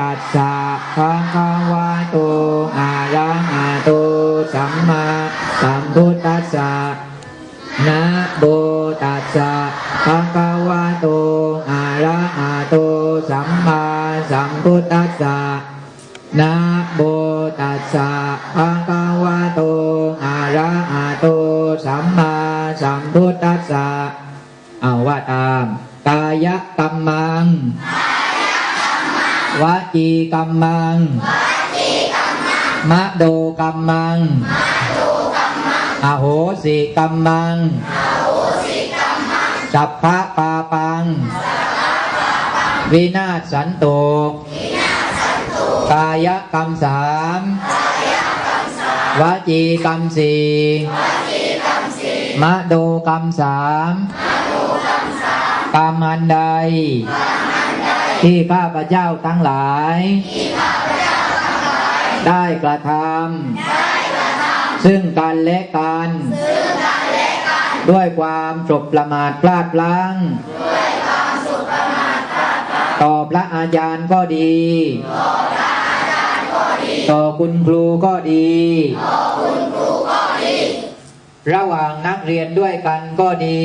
ตัสสะภะคะวะโตอะระหะโตสัมมาสัมพุทธัสสะนะโมตัสสะภะคะวะโตอะระหะโตสัมมาสัมพุทธัสสะนะโมตัสสะภะคะวะโตอะระหะโตสัมมาสัมพุทธัสสะเอาว่าตามกายกรรมัง วจีกรรมัง มะโดกรรมัง อโหสิกรรมัง สัพพะปาปัง วินาศสันโตกายกรรมสามวจีกรรมสี่มะโดกรรมสามกรรมอันใด ที่ข้าพเจ้าทั้งหลาย ได้กระทำซึ่งกันและกันด้วยความจบประมาทพลาดพลั้งต่อพระอาจารย์ก็ดี ต่อคุณครูก็ดี ระหว่างนักเรียนด้วยกันก็ดี